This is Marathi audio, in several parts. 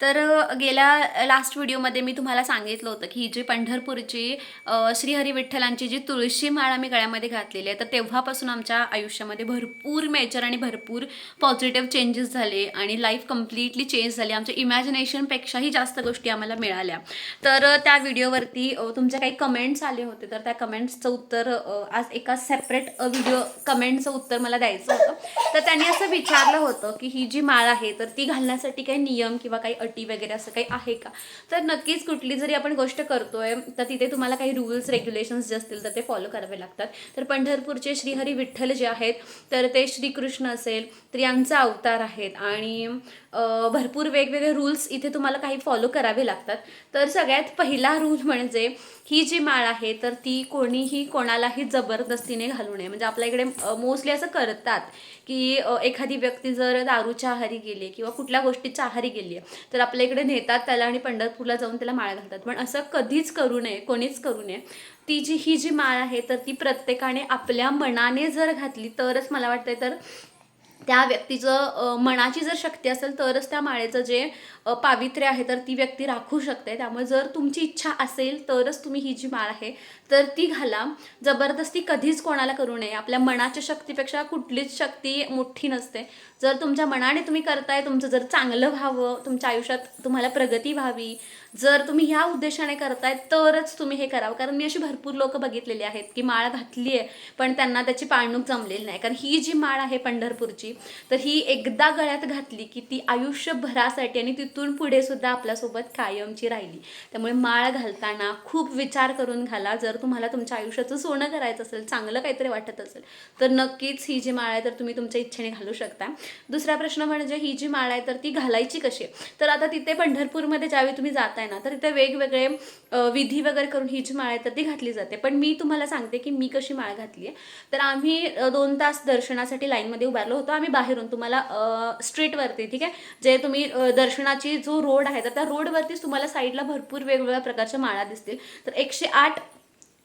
तर गेल्या लास्ट व्हिडिओमध्ये मी तुम्हाला सांगितलं होतं की ही जी पंढरपूरची श्रीहरी विठ्ठलांची जी तुळशी माळ आम्ही गळ्यामध्ये घातलेली आहे तर तेव्हापासून आमच्या आयुष्यामध्ये भरपूर मेजर आणि भरपूर पॉझिटिव्ह चेंजेस झाले आणि लाईफ कम्प्लिटली चेंज झाली. आमच्या इमॅजिनेशनपेक्षाही जास्त गोष्टी आम्हाला मिळाल्या. तर त्या व्हिडिओवरती तुमच्या तुमचे काही कमेंट्स आले होते तर त्या कमेंट्सचं उत्तर आज एका सेपरेट व्हिडिओ कमेंटचं उत्तर मला द्यायचं होतं. तर त्यांनी असं विचारलं होतं की ही जी माळ आहे तर ती घालण्यासाठी काही नियम किंवा काही अटी वगैरे असं काही आहे का? तर नक्कीच कुठली जरी आपण गोष्ट करतोय तर तिथे तुम्हाला काही रूल्स रेग्युलेशन्स जे असतील तर ते फॉलो करावे लागतात. तर पंढरपूरचे श्रीहरी विठ्ठल जे आहेत तर ते श्रीकृष्ण असेल तर यांचा अवतार आहेत आणि भरपूर वेगवेगळे रूल्स इथे तुम्हाला काही फॉलो करावे लागतात. तर सगळ्यात पहिला रूल म्हणजे ही जी माळ आहे तर ती कोणीही कोणालाही जबरदस्तीने घालू नये. म्हणजे आपल्या इकडे मोस्टली असं करतात की एखादी व्यक्ती जर दारूच्या आहारी गेली किंवा कुठल्या गोष्टीच्या आहारी गेली आहे तर आपल्या इकडे नेतात त्याला आणि पंढरपूरला जाऊन त्याला माळ घालतात. पण असं कधीच करू नये कोणीच करू नये. ती जी ही जी माळ आहे तर ती प्रत्येकाने आपल्या मनाने जर घातली तरच मला वाटतंय तर त्या व्यक्तीचं मनाची जर शक्ती असेल तरच त्या माळेचं जे पावित्र्य आहे तर ती व्यक्ती राखू शकते. त्यामुळे जर तुमची इच्छा असेल तरच तुम्ही ही जी माळ आहे तर ती घाला. जबरदस्ती कधीच कोणाला करू नये. आपल्या मनाच्या शक्तीपेक्षा कुठलीच शक्ती मोठी नसते. जर तुमच्या मनाने तुम्ही करताय तुमचं जर चांगलं व्हावं तुमच्या आयुष्यात तुम्हाला प्रगती व्हावी जर तुम्ही ह्या उद्देशाने करताय तरच तुम्ही हे करावं. कारण मी अशी भरपूर लोक बघितलेली आहेत की माळ घातली आहे पण त्यांना त्याची पाळणूक जमलेली नाही. कारण ही जी माळ आहे पंढरपूरची तर ही एकदा गळ्यात घातली की ती आयुष्यभरासाठी आणि तिथून पुढे सुद्धा आपल्यासोबत कायमची राहिली. त्यामुळे माळ घालताना खूप विचार करून घाला. जर तुम्हाला तुमच्या आयुष्याचं सोनं करायचं असेल चांगलं काहीतरी वाटत असेल तर नक्कीच ही जी माळ आहे तर तुम्ही तुमच्या इच्छेने घालू शकता. दुसरा प्रश्न म्हणजे ही जी माळ आहे तर ती घालायची कशी तर आता तिथे पंढरपूरमध्ये ज्यावेळी तुम्ही जाताय ना तर तिथे वेगवेगळे विधी वगैरे करून ही जी माळ आहे तर ती घातली जाते. पण मी तुम्हाला सांगते की मी कशी माळ घातली आहे. तर आम्ही दोन तास दर्शनासाठी लाईनमध्ये उभारलो होतो. आम्ही बाहेरून तुम्हाला स्ट्रीटवरती ठीक आहे? जे तुम्ही दर्शनाची जो रोड आहे तर त्या रोडवरतीच तुम्हाला साईडला भरपूर वेगवेगळ्या प्रकारच्या माळा दिसतील. तर एकशे आठ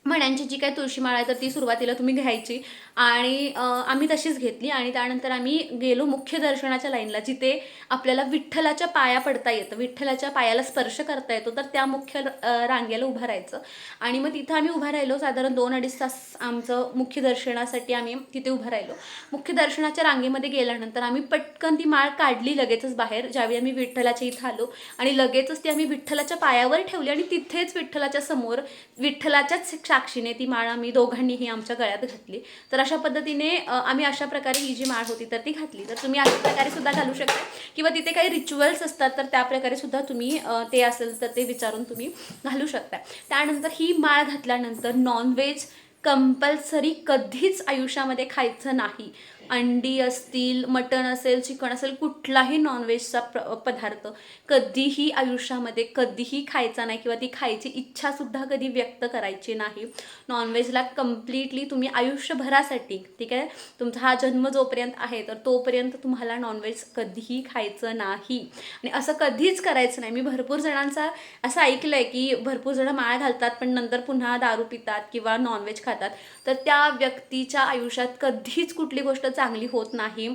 मण्यांची जी काही तुळशी माळ आहे तर ती सुरुवातीला तुम्ही घ्यायची. आणि आम्ही तशीच घेतली आणि त्यानंतर आम्ही गेलो मुख्य दर्शनाच्या लाईनला जिथे आपल्याला विठ्ठलाच्या पाया पडता येतं. विठ्ठलाच्या पायाला स्पर्श करता येतो तर त्या मुख्य रांगेला उभं राहायचं. आणि मग तिथं आम्ही उभं राहिलो साधारण दोन अडीच तास आमचं मुख्य दर्शनासाठी आम्ही तिथे उभं राहिलो. मुख्य दर्शनाच्या रांगेमध्ये गेल्यानंतर आम्ही पटकन ती माळ काढली लगेचच बाहेर ज्यावेळी आम्ही विठ्ठलाच्या इथं आलो. आणि लगेचच ती आम्ही विठ्ठलाच्या पायावर ठेवली आणि तिथेच विठ्ठलाच्या समोर विठ्ठलाच्याच साक्षीने ती माळ आम्ही दोघांनीही आमच्या गळ्यात घातली. तर अशा पद्धतीने आम्ही अशा प्रकारे ही जी माळ होती तर ती घातली. तर तुम्ही अशा प्रकारे सुद्धा घालू शकता. किंवा तिथे काही रिच्युअल्स असतात तर त्या प्रकारे सुद्धा तुम्ही ते असेल तर ते विचारून तुम्ही घालू शकता. त्यानंतर ही माळ घातल्यानंतर नॉनव्हेज कंपल्सरी कधीच आयुष्यामध्ये खायचं नाही. अंडी असतील मटण असेल चिकन असेल कुठलाही नॉनव्हेजचा प्र पदार्थ कधीही आयुष्यामध्ये कधीही खायचा नाही किंवा ती खायची इच्छासुद्धा कधी व्यक्त करायची नाही. नॉनव्हेजला कम्प्लिटली तुम्ही आयुष्यभरासाठी ठीक आहे? तुमचा हा जन्म जोपर्यंत आहे तर तोपर्यंत तुम्हाला नॉनव्हेज कधीही खायचं नाही. आणि असं कधीच करायचं नाही. मी भरपूर जणांचा असं ऐकलं आहे की भरपूर जणं माळ घालतात पण नंतर पुन्हा दारू पितात किंवा नॉनव्हेज खातात. तर त्या व्यक्तीच्या आयुष्यात कधीच कुठली गोष्ट चांगली होत नाही.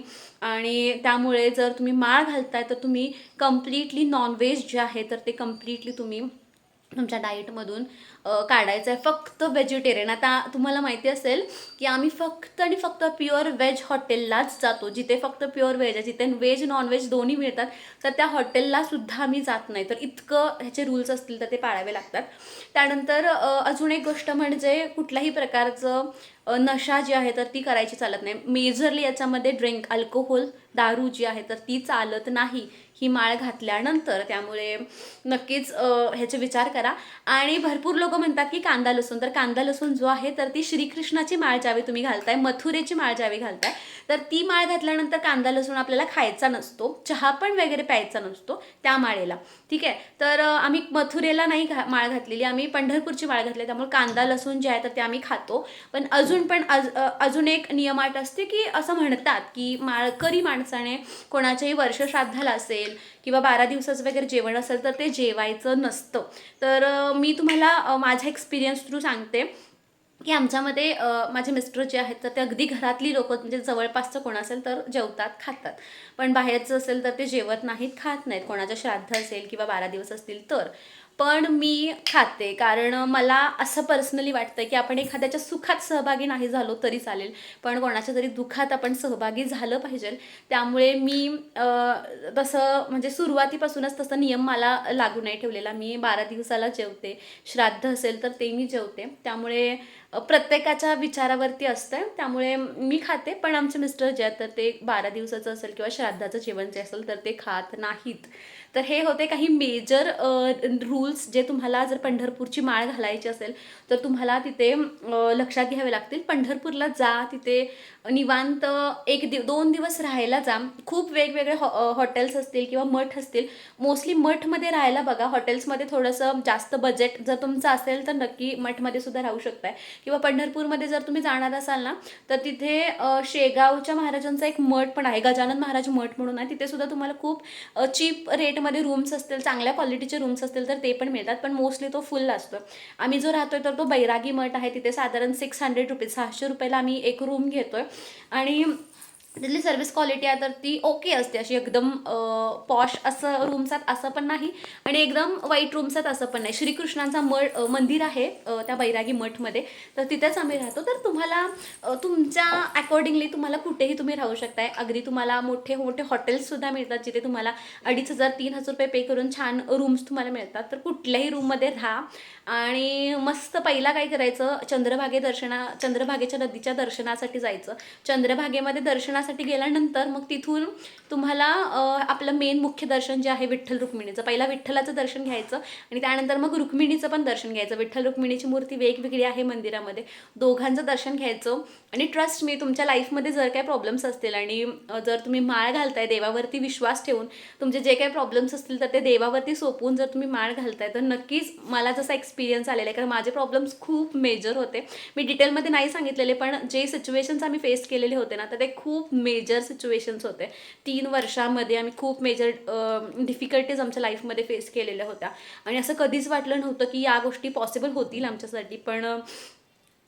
आणि त्यामुळे जर तुम्ही माळ घालताय तर तुम्ही कम्प्लिटली नॉनव्हेज जे आहे तर ते कम्प्लिटली तुम्ही तुमच्या डाएटमधून काढायचं आहे फक्त व्हेजिटेरियन आता तुम्हाला माहिती असेल की आम्ही फक्त आणि फक्त प्युअर व्हेज हॉटेललाच जातो. जिथे फक्त प्युअर व्हेज आहे जिथे व्हेज नॉनव्हेज दोन्ही मिळतात तर त्या हॉटेलला सुद्धा आम्ही जात नाही. तर इतकं ह्याचे रूल्स असतील तर ते पाळावे लागतात. त्यानंतर अजून एक गोष्ट म्हणजे कुठल्याही प्रकारचं नशा जी आहे तर ती करायची चालत नाही. मेजरली याच्यामध्ये ड्रिंक अल्कोहोल दारू जी आहे तर ती चालत नाही. ही माळ घातल्यानंतर त्यामुळे नक्कीच ह्याचे विचार करा. आणि भरपूर लोक म्हणतात की कांदा लसूण. तर कांदा लसूण जो आहे तर ती श्रीकृष्णाची माळ ज्यावेळी तुम्ही घालताय मथुरेची माळ ज्यावेळी घालताय तर ती माळ घातल्यानंतर कांदा लसूण आपल्याला खायचा नसतो चहा पण वगैरे प्यायचा नसतो त्या माळेला. ठीक आहे? तर आम्ही मथुरेला नाही घा माळ घातलेली. आम्ही पंढरपूरची माळ घातली त्यामुळे कांदा लसूण जे आहे तर ते आम्ही खातो. पण अजून पण अज अजून एक नियमाट असते की असं म्हणतात की माळकरी माणसाने कोणाच्याही वर्षश्राद्धाला असेल किंवा बारा दिवसाचं वगैरे जेवण असेल तर ते जेवायचं नसतं. तर मी तुम्हाला माझा माझ्या एक्सपिरियन्स थ्रू सांगते की आमच्यामध्ये माझे मिस्टर जे आहेत तर ते अगदी घरातली लोक म्हणजे जवळपासचं कोण असेल तर जेवतात खातात. पण बाहेरचं असेल तर ते जेवत नाहीत खात नाहीत. कोणाचं श्राद्ध असेल किंवा बारा दिवस असतील तर. पण मी खाते. कारण मला असं पर्सनली वाटतं की आपण एखाद्याच्या सुखात सहभागी नाही झालो तरी चालेल. पण कोणाच्या तरी दुःखात आपण सहभागी झालं पाहिजे. त्यामुळे मी तसं म्हणजे सुरुवातीपासूनच तसं नियम मला लागू नाही ठेवलेला. मी बारा दिवसाला जेवते. श्राद्ध असेल तर ते मी जेवते. त्यामुळे प्रत्येकाच्या विचारावरती असतं. त्यामुळे मी खाते. पण आमचे मिस्टर जे आहेत तर ते बारा दिवसाचं असेल किंवा श्राद्धाचं जेवण जे असेल तर ते खात नाहीत. तर हे होते काही मेजर रूल रूल्स जे तुम्हाला जर पंढरपूरची माळ घालायची असेल तर तुम्हाला तिथे लक्षात घ्यावे लागतील. पंढरपूरला जा तिथे निवांत एक दिव दोन दिवस राहायला जा. खूप वेगवेगळे हो-, हॉ हॉटेल्स असतील किंवा मठ असतील. मोस्टली मठमध्ये राहायला बघा. हॉटेल्समध्ये थोडंसं जास्त बजेट जर तुमचं असेल तर नक्की मठमध्ये सुद्धा राहू शकताय. किंवा पंढरपूरमध्ये जर तुम्ही जाणार असाल ना तर तिथे शेगावच्या महाराजांचा एक मठ पण आहे. गजानन महाराज मठ म्हणून आहे. तिथे सुद्धा तुम्हाला खूप चीप रेटमध्ये रूम्स असतील चांगल्या क्वालिटीचे रूम्स असतील तर ते पण मिळतात पण मोस्टली तो फुल असतो. आम्ही जो राहतोय तर तो बैरागी मठ आहे तिथे साधारण सिक्स हंड्रेड रुपीज सहाशे रुपयाला आम्ही एक रूम घेतोय. आणि तिथली सर्व्हिस क्वालिटी आहे तर ती ओके असते. अशी एकदम पॉश असं रूम्सात असं पण नाही. आणि एकदम वाईट रूम्सात असं पण नाही. श्रीकृष्णांचा मठ मंदिर आहे त्या बैरागी मठमध्ये. तर तिथेच आम्ही राहतो. तर तुम्हाला तुमच्या अकॉर्डिंगली तुम्हाला कुठेही तुम्ही राहू शकताय. अगदी तुम्हाला मोठे मोठे हॉटेल्ससुद्धा मिळतात जिथे तुम्हाला अडीच हजार तीन हजार रुपये पे करून छान रूम्स तुम्हाला मिळतात. तर कुठल्याही रूममध्ये राहा. आणि मस्त पहिला काय करायचं? चंद्रभागे दर्शना चंद्रभागेच्या नदीच्या दर्शनासाठी जायचं. चंद्रभागेमध्ये दर्शनासाठी गेल्यानंतर मग तिथून तुम्हाला आपलं मेन मुख्य दर्शन जे आहे विठ्ठल रुक्मिणीचं. पहिला विठ्ठलाचं दर्शन घ्यायचं आणि त्यानंतर मग रुक्मिणीचं पण दर्शन घ्यायचं. विठ्ठल रुक्मिणीची मूर्ती वेगवेगळी आहे मंदिरामध्ये. दोघांचं दर्शन घ्यायचं. आणि ट्रस्ट मी तुमच्या लाईफमध्ये जर काही प्रॉब्लेम्स असतील आणि जर तुम्ही माळ घालताय देवावरती विश्वास ठेवून तुमचे जे काही प्रॉब्लेम्स असतील तर ते देवावरती सोपवून जर तुम्ही माळ घालताय तर नक्कीच मला जसा एक्सपिरियन्स आलेला आहे कारण माझे प्रॉब्लेम्स खूप मेजर होते. मी डिटेलमध्ये नाही सांगितलेले पण जे सिच्युएशन्स आम्ही फेस केलेले होते ना तर ते खूप मेजर सिच्युएशन्स होते. तीन वर्षामध्ये आम्ही खूप मेजर डिफिकल्टीज आमच्या लाईफमध्ये फेस केलेल्या होत्या. आणि असं कधीच वाटलं नव्हतं की या गोष्टी पॉसिबल होतील आमच्यासाठी पण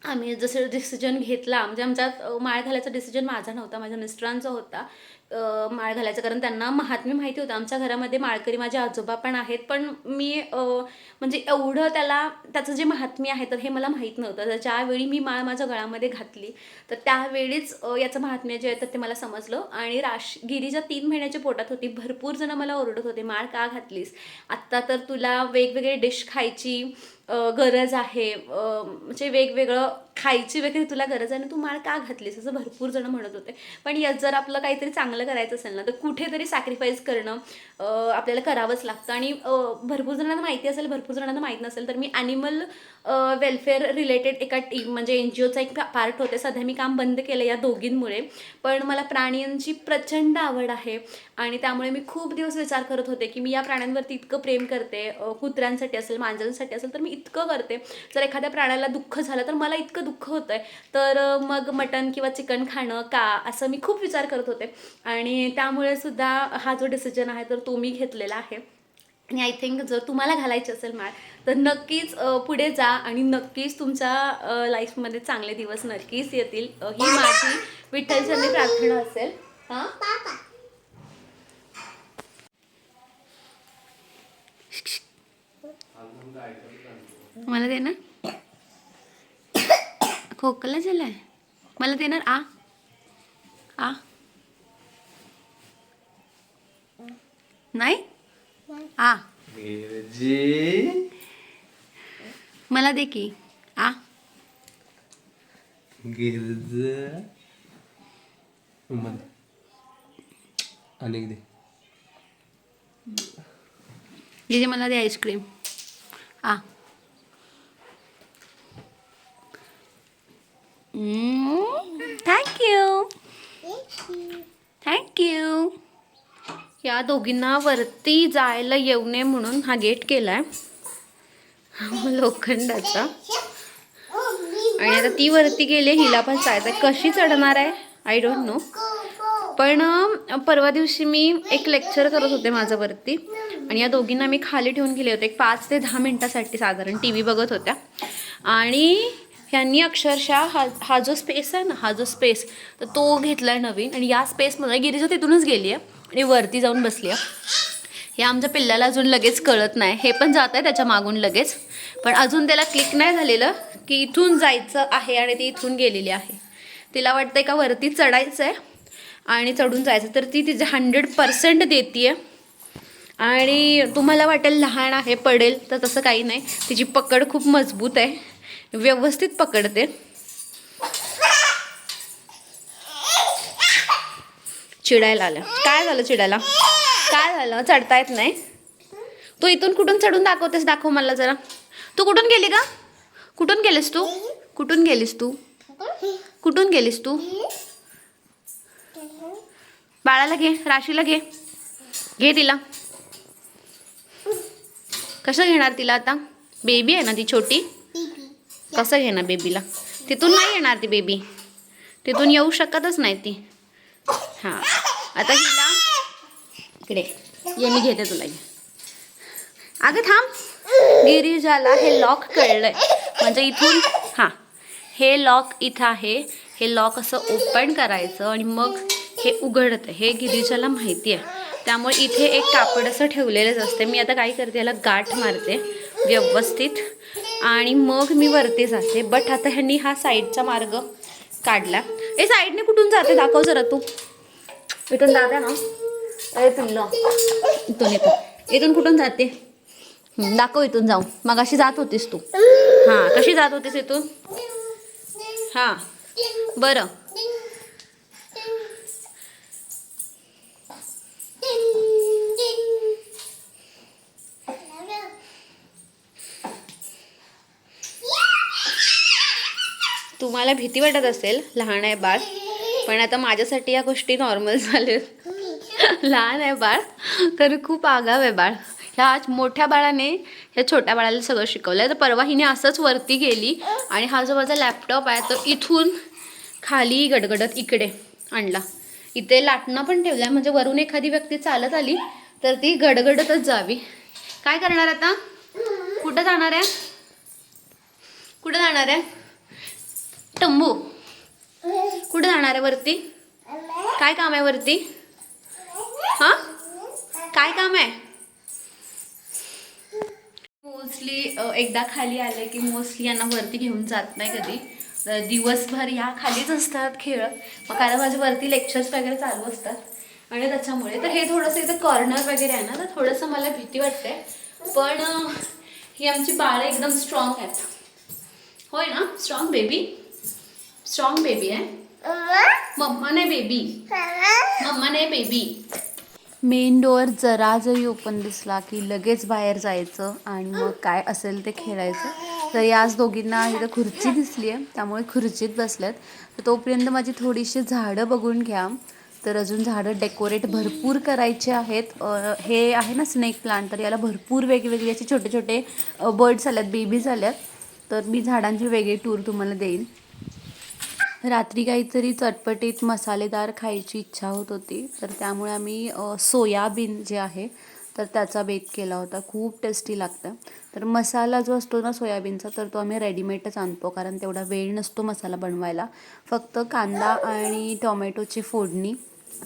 आम्ही जसं डिसिजन घेतला म्हणजे आमच्यात माळ घालायचा डिसिजन माझा नव्हता माझ्या मिस्टरांचा होता. माळ घालायचं. कारण त्यांना महात्म्य माहिती होतं. आमच्या घरामध्ये माळकरी माझे आजोबा पण आहेत. पण मी म्हणजे एवढं त्याला त्याचं जे महात्म्य आहे तर हे मला माहीत नव्हतं. तर ज्यावेळी मी माळ माझ्या गळामध्ये घातली तर त्यावेळीच याचं महात्म्य जे आहे तर ते मला समजलं. आणि राश गिरीच्या तीन महिन्याच्या पोटात होती. भरपूर जण मला ओरडत होते माळ का घातलीस? आत्ता तर तुला वेगवेगळे डिश खायची गरज आहे. म्हणजे वेगवेगळं खायची वगैरे तुला गरज आहे ना तू माळ का घातलीस? असं भरपूर जण म्हणत होते. पण यात जर आपलं काहीतरी चांगलं करायचं असेल ना तर कुठेतरी सॅक्रिफाईस करणं आपल्याला करावंच लागतं. आणि भरपूर जणांना माहिती असेल भरपूर जणांना माहीत नसेल तर मी ॲनिमल वेलफेअर रिलेटेड एका टीम म्हणजे एन जी ओचा एक पार्ट होते. सध्या मी काम बंद केलं या दोघींमुळे. पण मला प्राण्यांची प्रचंड आवड आहे. आणि त्यामुळे मी खूप दिवस विचार करत होते की मी या प्राण्यांवरती इतकं प्रेम करते कुत्र्यांसाठी असेल मांजरांसाठी असेल तर मी इतकं करते. जर एखाद्या प्राण्याला दुःख झालं तर मला इतकं दुःख होतं आहे तर मग मटण किंवा चिकन खाणं का असं मी खूप विचार करत होते. आणि त्यामुळे सुद्धा हा जो डिसिजन आहे तर तो मी घेतलेला आहे. आणि आय थिंक जर तुम्हाला घालायची असेल माळ तर नक्कीच पुढे जा आणि नक्कीच तुमच्या लाईफमध्ये चांगले दिवस नक्कीच येतील. ही माझी विठ्ठलचरणी प्रार्थना असेल. हां? मला दे ना. खोकला झालाय. मला देणार? आ. आ. नाही? आ. मला दे की. आ. अनेक दे. मला दे आईस्क्रीम आ. थँक्यू थँक्यू या दोघींना वरती जायला येऊ नये म्हणून हा गेट केलाय. लोखंडाचा. आणि आता ती वरती गेली हिला पण जायचं कशी चढणार आहे? आय डोंट नो पण परवा दिवशी मी एक लेक्चर करत होते माझं वरती आणि या दोघींना मी खाली ठेवून गेले होते. एक पाच ते दहा मिनटासाठी साधारण टी व्ही बघत होत्या. आणि ह्यांनी अक्षरशः हा हा जो स्पेस आहे ना हा जो स्पेस तर तो घेतला आहे नवीन आणि या स्पेसमध्ये गिरीजा तिथूनच गेली आहे आणि वरती जाऊन बसली आहे हे आमच्या पिल्लाला अजून लगेच कळत नाही. हे पण जात आहे त्याच्या मागून लगेच. पण अजून त्याला क्लिक नाही झालेलं की इथून जायचं आहे आणि ती इथून गेलेली आहे. तिला वाटतंय का वरती चढायचं आहे आणि चढून जायचं. तर ती तिचे हंड्रेड पर्सेंट देते आणि तुम्हाला वाटेल लहान आहे पडेल तर तसं काही नाही. तिची पकड खूप मजबूत आहे. व्यवस्थित पकडते. चिडायला आलं. काय झालं चिडायला? काय झालं? चढता येत नाही. तू इथून कुठून चढून दाखवतेस? दाखव मला जरा. तू कुठून गेली का कुठून गेलीस तू? कुठून गेलीस तू? कुठून गेलीस तू? बाळाला घे राशीला घे. घे तिला. कसं घेणार तिला आता? बेबी आहे ना ती छोटी? कसं घेणार बेबीला तिथून नाही येणार ती बेबी तिथून येऊ शकतच नाही ती. हां. आता हिला इकडे. ये मी घेते तुला. ये अगं थांब. गिरीजाला हे लॉक कळलंय. म्हणजे इथून हां. हे लॉक इथं आहे. हे लॉक असं ओपन करायचं आणि मग हे उघडतं. हे गिरीजाला माहिती आहे. त्यामुळे इथे एक कापड असं ठेवलेलंच असते मी आता काय करते याला गाठ मारते. व्यवस्थित. आणि मग मी वरती जाते. बट आता ह्यांनी हा साईडचा मार्ग काढला. ए साईडने कुठून जाते? दाखव जरा तू. इथून जाते ना. अरे पिल्ल. इथून इथून. इथून कुठून जाते? दाखव इथून जाऊ मग अशी जात होतीस तू. हां कशी जात होतीस इथून? हां. बरं. तुम्हाला भीती वाटत असेल लहान आहे बाळ. पण आता माझ्यासाठी या गोष्टी नॉर्मल झाल्यात लहान आहे बाळ तर खूप आगाव आहे बाळ. ह्या मोठ्या बाळाने ह्या छोट्या बाळाला सगळं शिकवलं आहे तर परवा हिने असंच वरती गेली आणि हा जो माझा लॅपटॉप आहे तो इथून खाली गडगडत इकडे आणला. इथे लाटणं पण ठेवलं आहे म्हणजे वरून एखादी व्यक्ती चालत आली तर ती गडगडतच जावी. काय करणार आता? कुठं जाणार आहे? कुठं जाणार आहे? टंबू. कुठं जाणार आहे वरती? काय काम आहे वरती? हां? काय काम आहे? मोस्टली एकदा खाली आले की मोस्टली यांना वरती घेऊन जात नाही कधी. तर दिवसभर या खालीच असतात खेळ. मग कारण माझे वरती लेक्चर्स वगैरे चालू असतात. आणि त्याच्यामुळे तर हे थोडंसं इथं कॉर्नर वगैरे आहे ना तर थोडंसं मला भीती वाटते. पण ही आमची बाळं एकदम स्ट्रॉंग आहेत. होय ना? स्ट्रॉंग बेबी स्ट्रॉंग बेबी आहे मम्मा नाही बेबी मम्मा नाही बेबी मेन डोअर जरा जरी ओपन दिसला की लगेच बाहेर जायचं आणि मग काय असेल ते खेळायचं. तर याच दोघींना इथं खुर्ची दिसली आहे त्यामुळे खुर्चीत बसल्यात तर तोपर्यंत माझी थोडीशी झाडं बघून घ्या. तर अजून झाडं डेकोरेट भरपूर करायचे आहेत. हे आहे ना स्नेक प्लांट तर याला भरपूर वेगवेगळे असे छोटे छोटे बर्ड्स आल्यात बेबीज आल्यात. तर मी झाडांची वेगळी टूर तुम्हाला देईन. रात्री काहीतरी चटपटीत मसालेदार खायची इच्छा होत होती. तर त्यामुळे आम्ही सोयाबीन जे आहे तर त्याचा बेत केला होता. खूप टेस्टी लागतं. तर मसाला जो असतो ना सोयाबीनचा तर तो आम्ही रेडीमेडच आणतो. कारण तेवढा वेळ नसतो मसाला बनवायला. फक्त कांदा आणि टोमॅटोची फोडणी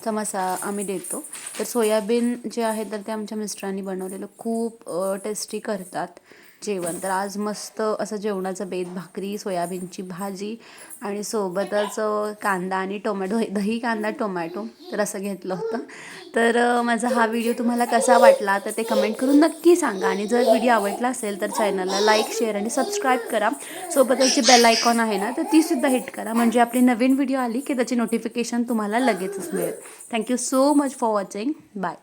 चा मसा आम्ही देतो. तर सोयाबीन जे आहे तर ते आमच्या मिस्टरांनी बनवलेलं खूप टेस्टी करतात. जेवण. तर आज मस्त असं जेवणाचं बेत भाकरी सोयाबीनची भाजी आणि सोबतच कांदा आणि टोमॅटो दही कांदा टोमॅटो तर असं घेतलं होतं. तर माझा हा व्हिडिओ तुम्हाला कसा वाटला तर ते कमेंट करून नक्की सांगा. आणि जर व्हिडिओ आवडला असेल तर चॅनलला लाईक शेअर आणि सबस्क्राईब करा. सोबतच जी बेल आयकॉन आहे ना तर तीसुद्धा हिट करा. म्हणजे आपली नवीन व्हिडिओ आली की त्याची नोटिफिकेशन तुम्हाला लगेचच मिळेल. Thank you so much for watching. Bye.